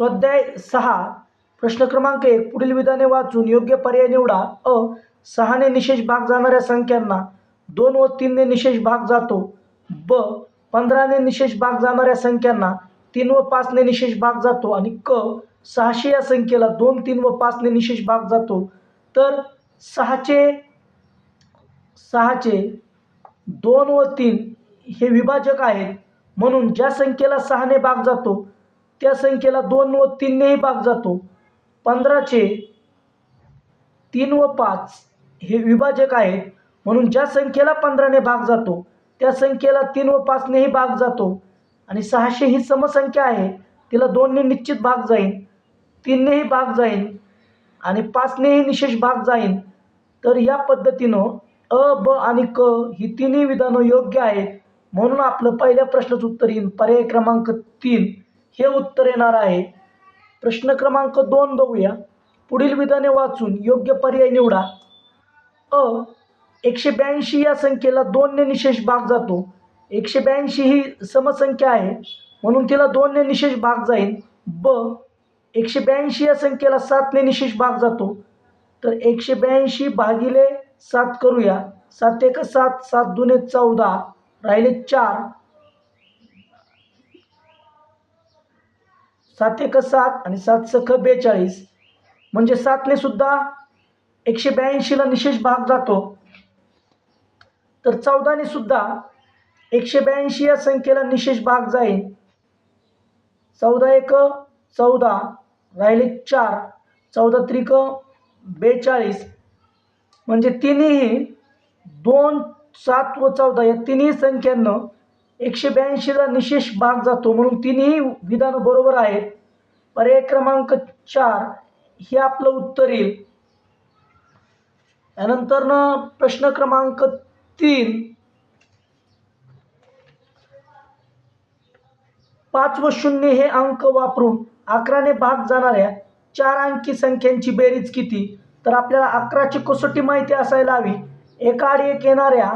स्वाध्याय सहा प्रश्न क्रमांक एक पुढील विधाने वाचून योग्य पर्याय निवडा. अ सहाने निशेष भाग जाणाऱ्या संख्यांना दोन व तीनने निशेष भाग जातो. ब पंधराने निशेष भाग जाणाऱ्या संख्यांना तीन व पाचने निशेष भाग जातो आणि क सहाशे या संख्येला दोन तीन व पाचने निशेष भाग जातो. तर सहाचे सहाचे दोन व तीन हे विभाजक आहेत. म्हणून ज्या संख्येला सहाने भाग जातो त्या संख्येला दोन व तीननेही भाग जातो. पंधराचे तीन व पाच हे विभाजक आहेत. म्हणून ज्या संख्येला पंधराने भाग जातो त्या संख्येला तीन व पाचनेही भाग जातो. आणि सहाशे ही समसंख्या आहे. तिला दोनने निश्चित भाग जाईन. तीननेही भाग जाईन. आणि पाचनेही निशेष भाग जाईन. तर या पद्धतीनं अ ब आणि क ही तिन्ही विधानं योग्य आहेत. म्हणून आपलं पहिल्या प्रश्नाचं उत्तर येईल पर्याय क्रमांक तीन. हे उत्तर येणार आहे. प्रश्न क्रमांक दोन बघूया. पुढील विधाने वाचून योग्य पर्याय निवडा. अ एकशे ब्याऐंशी या संख्येला दोनने निशेष भाग जातो. एकशे ब्याऐंशी ही समसंख्या आहे म्हणून तिला दोनने निशेष भाग जाईल. ब एकशे ब्याऐंशी या संख्येला सातने निशेष भाग जातो. तर एकशे ब्याऐंशी भागिले सात करूया. सात एक सात सात दुने चौदा. राहिले चार. सात एक सात आणि सात सख बेचाळीस. म्हणजे सातने सुद्धा एकशे ब्याऐंशीला निशेष भाग जातो. तर चौदाने सुद्धा एकशे ब्याऐंशी या संख्येला निशेष भाग जाईल. चौदा एक चौदा राहिले चार. चौदा त्रिक बेचाळीस. म्हणजे तिन्ही दोन सात व चौदा या तिन्ही संख्यांनं एकशे ब्याऐंशीला निशेष भाग जातो म्हणून तिन्ही विधानं बरोबर आहेत. पर्याय क्रमांक चार हे आपलं उत्तर येईल. त्यानंतरनं प्रश्न क्रमांक तीन. पाच व शून्य हे अंक वापरून अकराने भाग जाणाऱ्या चार अंकी संख्यांची बेरीज किती? तर आपल्याला अकराची कसोटी माहिती असायला हवी. एका आड एक येणाऱ्या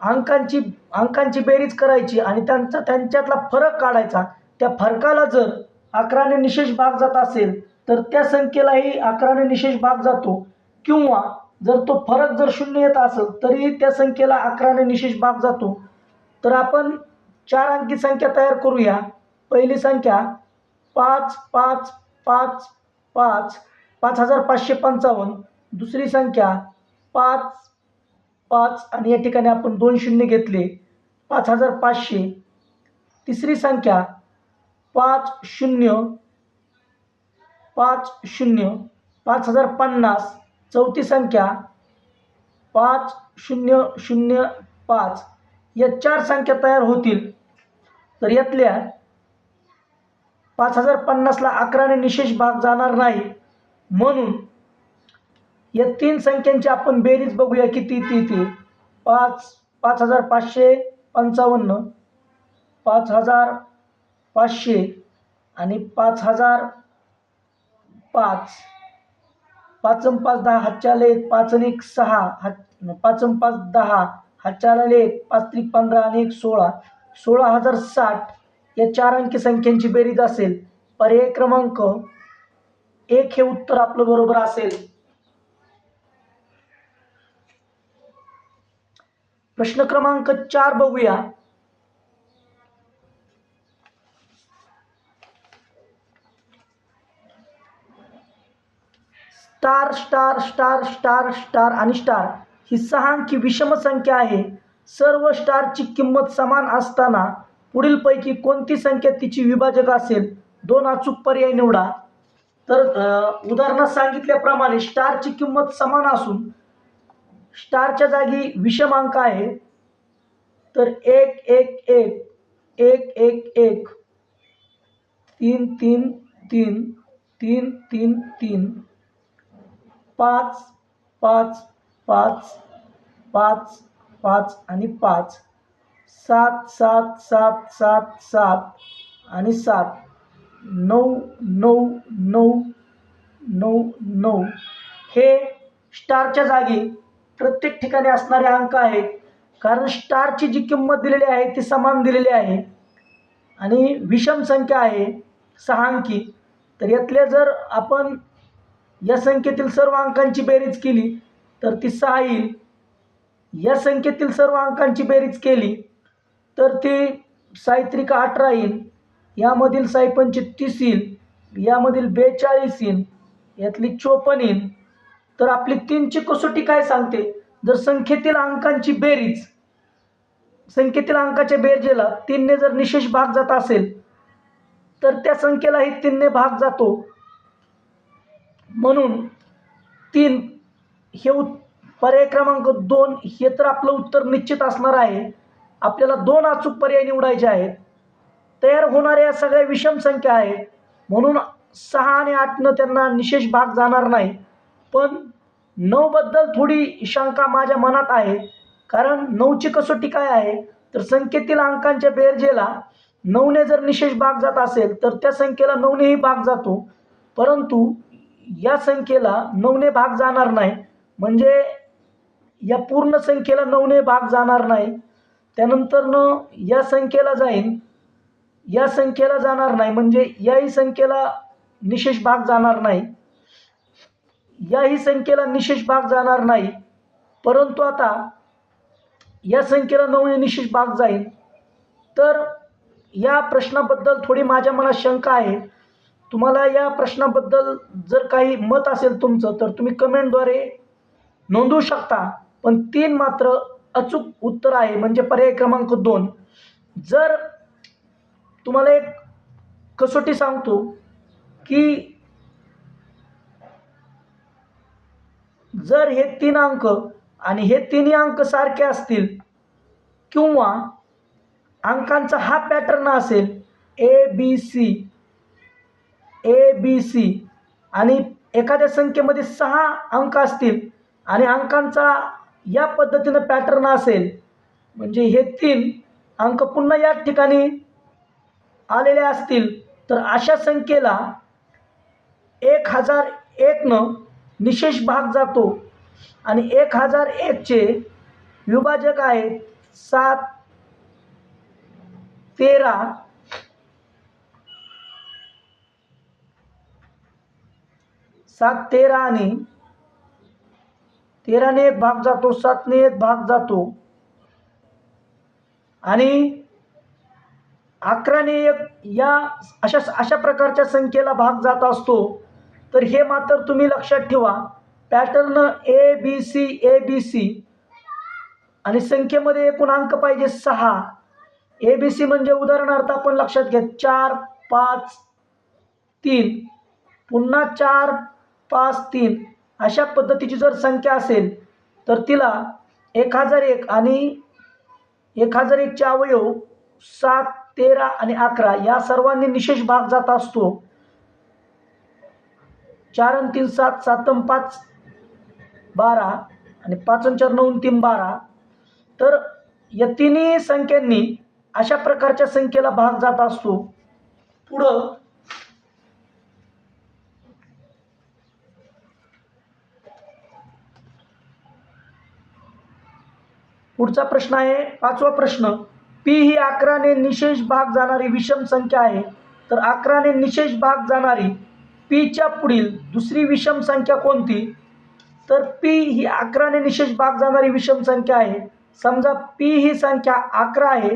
अंकांची अंकांची बेरीज करायची आणि त्यांचा त्यांच्यातला फरक काढायचा त्या फरकाला जर अकराने निशेष भाग जात असेल तर त्या संख्येलाही अकराने निशेष भाग जातो. किंवा जर तो फरक जर शून्य येत असेल तरीही त्या संख्येला अकराने निशेष भाग जातो. तर आपण चार अंकी संख्या तयार करूया. पहिली संख्या पाच पाच पाच पाच पाच हजार पाचशे पंचावन्न. दुसरी संख्या पाच पाच आणि या ठिकाणी आपण दोन शून्य घेतले. पाच हजार पाचशे. तिसरी संख्या पाच शून्य पाच शून्य पाच हजार पन्नास. चौथी संख्या पाच शून्य शून्य पाच. या चार संख्या तयार होतील. तर यातल्या पाच हजार पन्नासला अकराने निशेष भाग जाणार नाही. म्हणून या तीन संख्यांची आपण बेरीज बघूया किती ती ती. पाच पाच हजार पाचशे पंचावन्न पाच हजार पाचशे आणि पाच हजार पाच. पाचम पाच दहा हातच्याला एक पाच आणि एक सहा हात पाचम पाच दहा हातच्याला एक पाच त्रिक पंधरा आणि एक सोळा. सोळा हजार साठ या चार अंकी संख्यांची बेरीज असेल पर्याय क्रमांक एक हे उत्तर आपलं बरोबर असेल. प्रश्न क्रमांक चार बघूया. Star star star star star आणि स्टार ही सहा अंकी विषम संख्या आहे. सर्व स्टारची किंमत समान असताना पुढीलपैकी कोणती संख्या तिची विभाजक असेल? दोन अचूक पर्याय निवडा. तर उदाहरणात सांगितल्याप्रमाणे स्टारची किंमत समान असून स्टारच्या जागी विषम अंक आहे. तर एक एक एक एक एक एक तीन तीन तीन तीन तीन तीन पाच पाच पाच पाच पाच आणि पाच सात सात सात सात सात आणि सात नऊ नऊ नऊ नऊ नऊ हे स्टारच्या जागी प्रत्येक ठिकाणी असणारे अंक आहेत. कारण स्टारची जी किंमत दिलेली आहे ती समान दिलेली आहे. आणि विषम संख्या आहे सहा अंकी. तर यातल्या जर आपण या संख्येतील सर्व अंकांची बेरीज केली तर ती सहा येईल. या संख्येतील सर्व अंकांची बेरीज केली तर ती सायत्रिका अठरा येईल. यामधील सायपंचे तीस येईल. यामधील बेचाळीस येईल. यातली चोपन्न येईल. तर आपली तीनची कसोटी काय सांगते? जर संख्येतील अंकांची बेरीज संख्येतील अंकाच्या बेरजेला तीनने जर निशेष भाग जात असेल तर त्या संख्येलाही तीनने भाग जातो. म्हणून तीन हे उत पर्याय क्रमांक दोन हे तर आपलं उत्तर निश्चित असणार आहे. आपल्याला दोन अचूक पर्याय निवडायचे आहेत. तयार होणाऱ्या या सगळ्या विषम संख्या आहेत. म्हणून सहा आणि आठनं त्यांना निशेष भाग जाणार नाही. पण नऊबद्दल थोडी शंका माझ्या मनात आहे. कारण नऊची कसोटी काय आहे? तर संख्येतील अंकांच्या बेरजेला नऊने जर निशेष भाग जात असेल तर त्या संख्येला नऊनेही भाग जातो. परंतु या संख्येला नऊने भाग जाणार नाही. म्हणजे या पूर्ण संख्येला नऊने भाग जाणार नाही. त्यानंतरनं या संख्येला जाईन. या संख्येला जाणार नाही. म्हणजे याही संख्येला निशेष भाग जाणार नाही. याही संख्येला निशेष भाग जाणार नाही. परंतु आता या संख्येला नऊने निशेष भाग जाईल. तर या प्रश्नाबद्दल थोडी माझ्या मनात शंका आहे. तुम्हाला या प्रश्नाबद्दल जर काही मत असेल तुमचं तर तुम्ही कमेंटद्वारे नोंदवू शकता. पण तीन मात्र अचूक उत्तर आहे म्हणजे पर्याय क्रमांक दोन. जर तुम्हाला एक कसोटी सांगतो की जर हे तीन अंक आणि हे तिन्ही अंक सारखे असतील किंवा अंकांचा हा पॅटर्न असेल ए B C A B C आणि एखाद्या संख्येमध्ये सहा अंक असतील आणि अंकांचा या पद्धतीनं पॅटर्न असेल म्हणजे हे तीन अंक पुन्हा या ठिकाणी आलेले असतील तर अशा संख्येला एक हजार एकनं निशेष भाग जातो. आणि एक हजार एकचे विभाजक आहेत सात तेरा सात तेरा आणि तेराने एक भाग जातो सातने एक भाग जातो. आणि अकराने एक या अशा अशा प्रकारच्या संख्येला भाग जात असतो. तर हे मात्र तुम्ही लक्षात ठेवा. Pattern A B C A B C आणि संख्येमध्ये एकूण अंक पाहिजे सहा. ए बी सी म्हणजे उदाहरणार्थ आपण लक्षात घ्या चार पाच तीन. पुन्हा चार पाच तीन. अशा पद्धतीची जर संख्या असेल तर तिला एक हजार एक आणि एक हजार एकचे अवयव सात तेरा आणि अकरा या सर्वांनी निशेष भाग जात असतो. चार आणि तीन सात सात आणि पाच बारा आणि पाच आणि चार नऊ तीन बारा. तर या तिन्ही संख्यांनी अशा प्रकारच्या संख्येला भाग जात असतो. पुढं पुढचा प्रश्न आहे पाचवा प्रश्न. पी ही अकराने निशेष भाग जाणारी विषम संख्या आहे. तर अकराने निशेष भाग जाणारी पीच्या पुढील दुसरी विषम संख्या कोणती? तर पी ही अकराने निशेष भाग जाणारी विषम संख्या आहे. समजा पी ही संख्या अकरा आहे.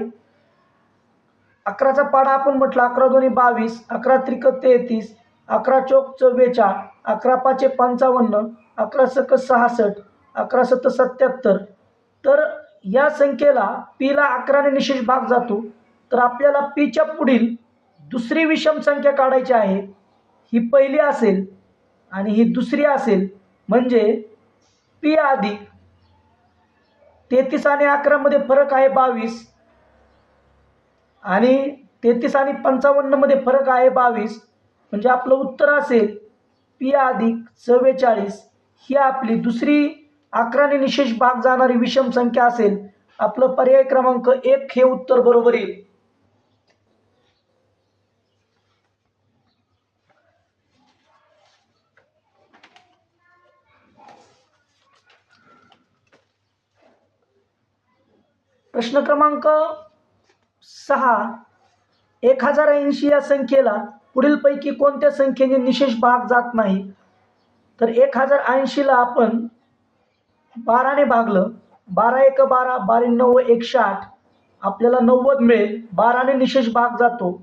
अकराचा पाडा आपण म्हटलं अकरा दोन्ही बावीस अकरा त्रिक तेहतीस अकरा चौक चव्वेचाळ अकरा पाचशे पंचावन्न अकरा सक सहासष्ट अकरा सत सत्याहत्तर. तर या संख्येला पीला अकराने निशेष भाग जातो. तर आपल्याला पीच्या पुढील दुसरी विषम संख्या काढायची आहे. ही पहिली असेल आणि ही दुसरी असेल म्हणजे पी अधिक तेहतीस आणि अकरामध्ये फरक आहे बावीस. आणि तेहतीस आणि पंचावन्नमध्ये फरक आहे बावीस. म्हणजे आपलं उत्तर असेल पी अधिक चव्वेचाळीस. ही आपली दुसरी अकराने निशेष भाग जाणारी विषम संख्या असेल. आपलं पर्याय क्रमांक एक हे उत्तर बरोबर येईल. प्रश्न क्रमांक सहा. एक हजार ऐंशी या संख्येला पुढीलपैकी कोणत्या संख्येने निशेष भाग जात नाही? तर एक हजार ऐंशीला आपण बाराने भागलं. बारा एक बारा बारा नऊ एकशे आठ. आपल्याला नव्वद मिळेल. बाराने निशेष भाग जातो.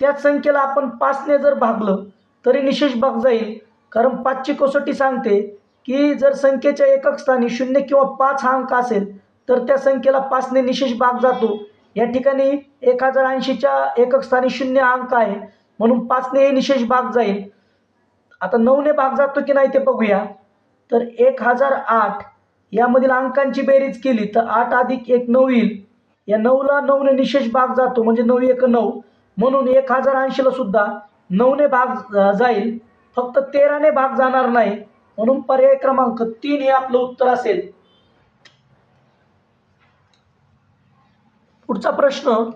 त्याच संख्येला आपण पाचने जर भागलं तरी निशेष भाग जाईल. कारण पाचची कसोटी सांगते की जर संख्येच्या एकक स्थानी शून्य किंवा पाच हा अंक असेल तर त्या संख्येला पाचने निशेष भाग जातो. या ठिकाणी एक हजार ऐंशीच्या एकक स्थानी शून्य अंक आहे. म्हणून पाचने हे निशेष भाग जाईल. आता नऊने भाग जातो की नाही ते बघूया. तर एक हजार आठ यामधील अंकांची बेरीज केली तर आठ अधिक एक नऊ येईल. या नऊला नऊने निशेष भाग जातो म्हणजे नऊ एक नऊ. म्हणून एक हजार ऐंशीला सुद्धा नऊने भाग जाईल. फक्त तेराने भाग जाणार नाही. म्हणून पर्याय क्रमांक तीन हे आपलं उत्तर असेल. पुढचा प्रश्न.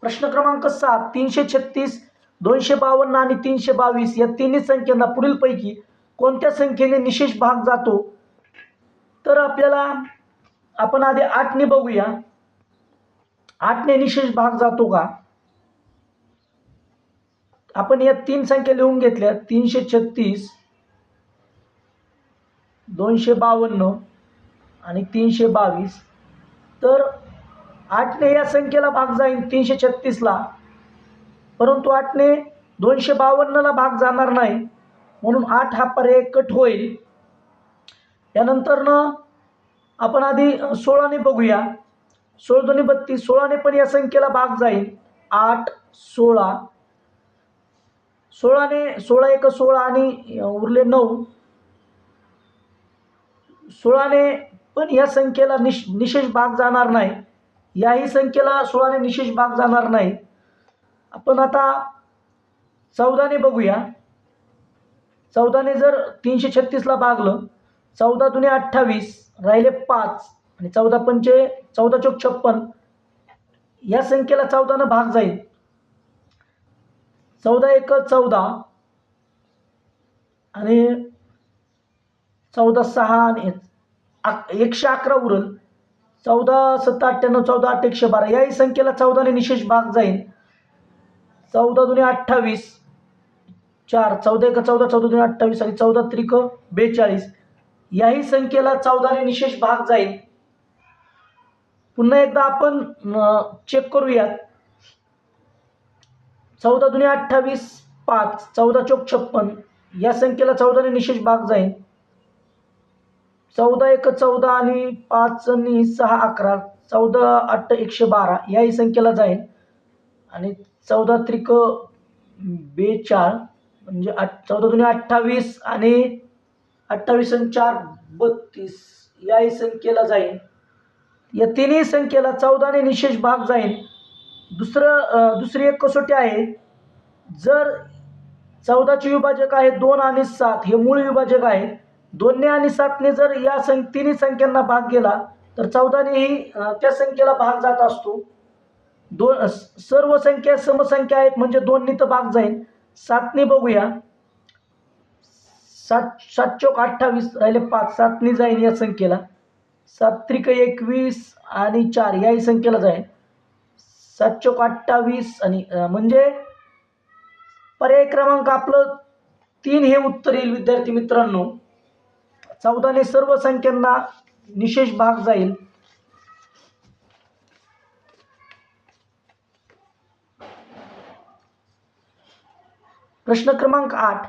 प्रश्न क्रमांक सात तीनशे छत्तीस दोनशे बावन्न आणि तीनशे बावीस या तिन्ही संख्यांना पुढीलपैकी कोणत्या संख्येने निशेष भाग जातो? तर आपल्याला आपण आधी आठने बघूया. आठने निशेष भाग जातो का? आपण या तीन संख्या लिहून घेतल्या तीनशे छत्तीस दोनशे बावन्न आणि तीनशे बावीस. तर आठने या संख्येला भाग जाईल तीनशे छत्तीसला. परंतु आठने दोनशे बावन्नला भाग जाणार नाही. म्हणून आठ हा पर्याय कट होईल. यानंतरनं आपण आधी सोळाने बघूया. सोळा दोन्ही बत्तीस सोळाने पण या संख्येला भाग जाईल. आठ सोळा. सोळाने सोळा एक सोळा आणि उरले नऊ. सोळाने पण या संख्येला निश निशेष भाग जाणार नाही. याही संख्येला सोळाने निशेष भाग जाणार नाही. आपण आता चौदाने बघूया. चौदाने जर तीनशे छत्तीसला भागलं चौदा दुने अठ्ठावीस राहिले पाच. आणि चौदा पंचे चौदा चौक छप्पन. या संख्येला चौदानं भाग जाईल. चौदा एक चौदा. आणि चौदा सहा आणि अक एकशे अकरा उरल. चौदा सत्ता अठ्ठ्याण्णव चौदा आठ एकशे बारा. याही संख्येला चौदाने निशेष भाग जाईल चौदा दुने अठ्ठावीस चार. चौदा एक चौदा चौदा दुने अठ्ठावीस आणि चौदा त्रिक बेचाळीस. याही संख्येला चौदाने निशेष भाग जाईल पुन्हा एकदा आपण चेक करूयात. चौदा दुने अठ्ठावीस पाच. चौदा चौक छप्पन. या संख्येला चौदाने निशेष भाग जाईल चौदा एक चौदा आणि पाच आणि सहा अकरा चौदा आठ एकशे बारा याही संख्येला जाईल. आणि चौदा त्रिक बेचाळ म्हणजे आठ चौदा दुने अठ्ठावीस आणि अठ्ठावीस आणि चार बत्तीस याही संख्येला जाईल. या तिन्ही संख्येला चौदाने निशेष भाग जाईल. दुसरं दुसरी एक कसोटी आहे. जर चौदाचे विभाजक आहे दोन आणि सात हे मूळ विभाजक आहे. दोनने आणि सातने जर या सं तिन्ही संख्यांना भाग गेला तर चौदानेही त्या संख्येला भाग जात असतो. दोन सर्व संख्या समसंख्या आहेत म्हणजे दोननी तर भाग जाईल. सातने बघूया. सात सात चौक अठ्ठावीस राहिले पाच सातने जाईल या संख्येला. सात त्रिक एकवीस आणि चार याही संख्येला जाईल. सात चौक अठ्ठावीस आणि म्हणजे पर्याय क्रमांक आपलं तीन हे उत्तर येईल विद्यार्थी मित्रांनो. चौदाने सर्व संख्यांना निशेष भाग जाईल. प्रश्न क्रमांक आठ.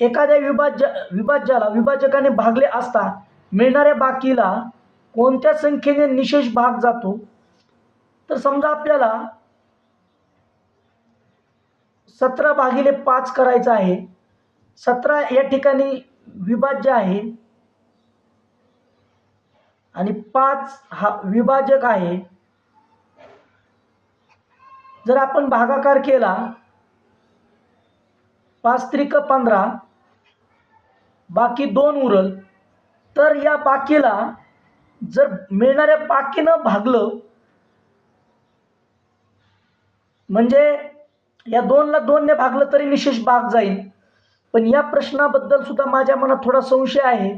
एखाद्या विभाज्य विभाज्याला विभाजकाने भागले असता मिळणाऱ्या बाकीला कोणत्या संख्येने निशेष भाग जातो? तर समजा आपल्याला सतरा भागिले पाच करायचं आहे. सतरा या ठिकाणी विभाज्य आहे. आणि पाच हा विभाजक आहे. जर आपण भागाकार केला पाच त्रिक पंधरा बाकी दोन उरल तर या बाकीला जर मिळणाऱ्या बाकीनं भागलं म्हणजे या दोनला दोनने भागलं तरी निशेष भाग जाईल. पण या प्रश्नाबद्दल सुद्धा माझ्या मनात थोडा संशय आहे.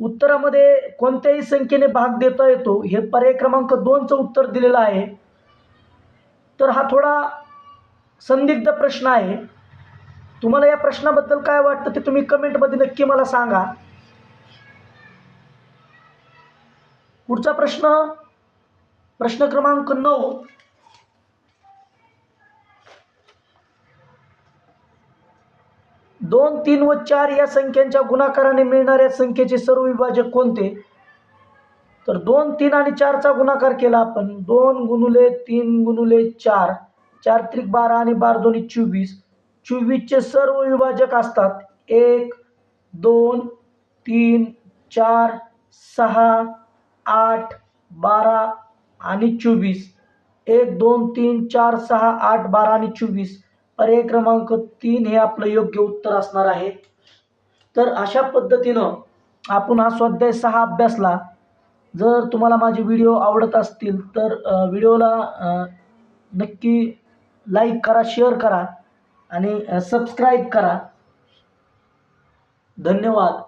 उत्तरामध्ये कोणत्याही संख्येने भाग देता येतो हे पर्याय क्रमांक दोनचं उत्तर दिलेलं आहे. तर हा थोडा संदिग्ध प्रश्न आहे. तुम्हाला या प्रश्नाबद्दल काय वाटतं ते तुम्ही कमेंटमध्ये नक्की मला सांगा. पुढचा प्रश्न प्रश्न क्रमांक नऊ. दोन तीन व चार या संख्यांच्या गुणाकाराने मिळणाऱ्या संख्येचे सर्व विभाजक कोणते? तर दोन तीन आणि चारचा गुणाकार केला आपण. दोन गुणुले तीन गुणुले चार. चार त्रिक बारा आणि बारा दोन्ही चोवीस. चोवीसचे सर्व विभाजक असतात. एक दोन तीन चार सहा आठ बारा आणि चोवीस. एक दोन तीन चार सहा आठ बारा आणि चोवीस. पर्याय क्रमांक तीन हे आपलं योग्य उत्तर असणार आहे. तर अशा पद्धतीनं आपण हा स्वाध्याय सहा अभ्यासला. जर तुम्हाला माझे व्हिडिओ आवडत असतील तर व्हिडिओला नक्की लाईक करा शेअर करा आणि सबस्क्राईब करा. धन्यवाद.